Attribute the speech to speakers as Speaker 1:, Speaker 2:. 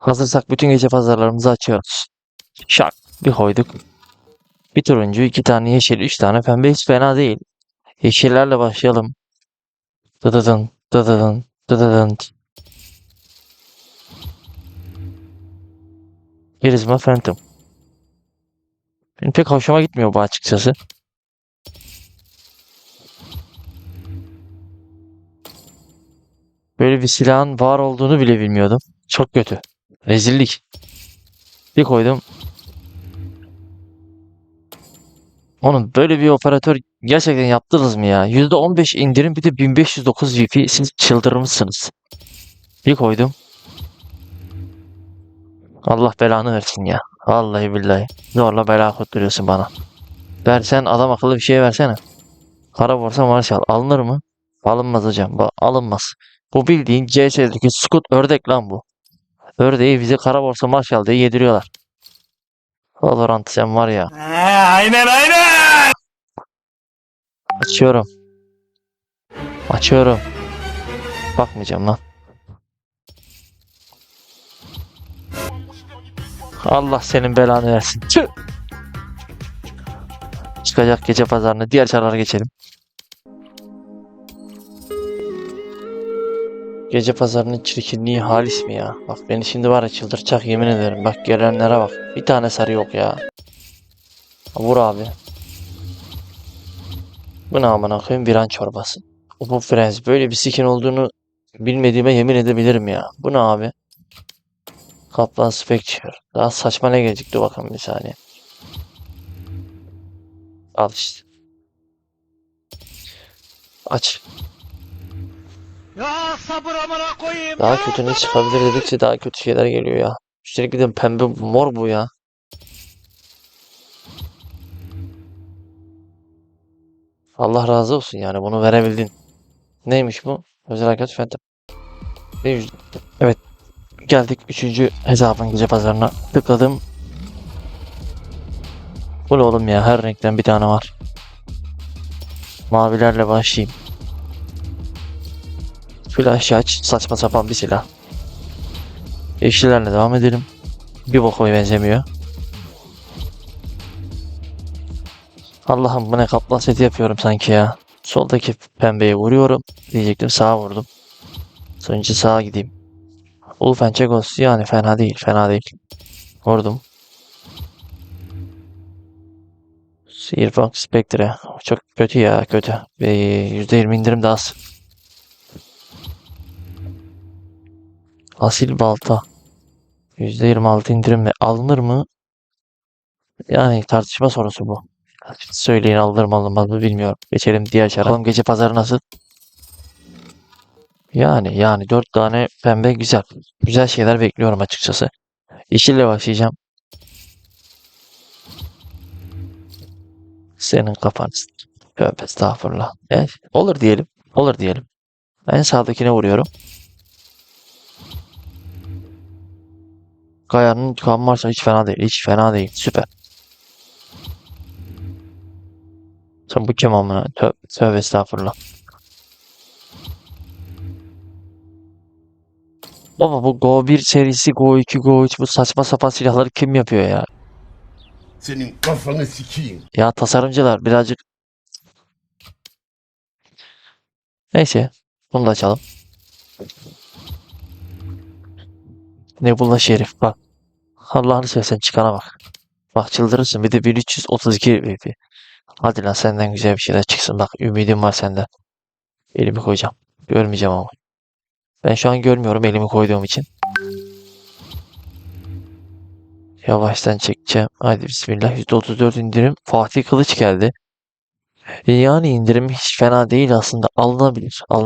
Speaker 1: Hazırsak bütün gece pazarlarımızı açıyoruz. Şak bir koyduk. Bir turuncu, iki tane yeşil, üç tane pembe hiç fena değil. Yeşillerle başlayalım. Dıdıdın, dıdıdın, dıdıdın. Charisma Phantom. Benim pek hoşuma gitmiyor bu açıkçası. Böyle bir silahın var olduğunu bile bilmiyordum. Çok kötü. Rezillik. Bir koydum. Onun böyle bir operatör gerçekten yaptınız mı ya? %15 indirim bir de 1509 VP siz çıldırmışsınız. Bir koydum. Allah belanı versin ya. Vallahi billahi. Zorla bela kutturuyorsun bana. Versen adam akıllı bir şey versene. Kara borsa Marshall alınır mı? Alınmaz hocam. Alınmaz. Bu bildiğin CS'deki Scout ördek lan bu. Ördeği bize kara borsa Marshall diye yediriyorlar. Valorant sen var ya.
Speaker 2: aynen aynen.
Speaker 1: Açıyorum. Açıyorum. Bakmayacağım lan. Allah senin belanı versin. Tüh. Çıkacak gece pazarına. Diğer çarlara geçelim. Gece pazarının çirkinliği halis mi ya? Bak beni şimdi var ya çıldıracak yemin ederim. Bak gelenlere bak. Bir tane sarı yok ya. Vur abi. Bu ne amına koyayım viran çorbası. Bu Friends böyle bir skin olduğunu bilmediğime yemin edebilirim ya. Bu ne abi? Kaplan Spectre. Daha saçma ne gelecek dur bakalım bir saniye. Al işte. Aç.
Speaker 2: Ya sabır amına koyayım.
Speaker 1: Daha
Speaker 2: ya
Speaker 1: kötü ne çıkabilir dedikçe daha kötü şeyler geliyor ya. Üstelik bir de pembe mor bu ya. Allah razı olsun yani bunu verebildin. Neymiş bu? Özel harekat Phantom. Evet. Geldik üçüncü hesabın gece pazarına. Tıkladım. Bu oğlum ya her renkten bir tane var. Mavilerle başlayayım. Flash aç. Saçma sapan bir silah. Yeşillerle devam edelim. Bir boka benzemiyor. Allah'ım bu ne kaplan seti yapıyorum sanki ya. Soldaki pembeye vuruyorum. Diyecektim sağa vurdum. Sonuncu sağa gideyim. Ulfen Çekos yani fena değil fena değil. Vurdum. Sihirbaz Spectre. Çok kötü ya kötü. Ee, %20 indirim daha az. Asil balta. %26 indirimle alınır mı? Yani tartışma sorusu bu. Söyleyin alınır mı alınmaz mı bilmiyorum. Geçelim diğer çara. Bakalım gece pazarı nasıl? Yani yani dört tane pembe güzel. Güzel şeyler bekliyorum açıkçası. Yeşille başlayacağım. Senin kafanı. s- Tövbe estağfurullah. Evet, olur diyelim. Olur diyelim. En sağdakine vuruyorum. Kaya'nın kan varsa hiç fena değil. Hiç fena değil. Süper. Sen bu kim amına? Tövbe, tövbe estağfurullah. Baba bu Go 1 serisi, Go 2, Go 3 bu saçma sapan silahları kim yapıyor ya?
Speaker 3: Senin kafanı sikeyim.
Speaker 1: Ya tasarımcılar birazcık... Neyse. Bunu da açalım. Nebula Şerif bak. Allah'ını seversen çıkana bak. Bak çıldırırsın. Bir de 1332 VP. Hadi lan senden güzel bir şeyler çıksın. Bak ümidim var senden. Elimi koyacağım. Görmeyeceğim ama. Ben şu an görmüyorum elimi koyduğum için. Yavaştan çekeceğim. Hadi bismillah. %34 indirim. Fatih Kılıç geldi. Yani indirim hiç fena değil aslında. Alınabilir. Al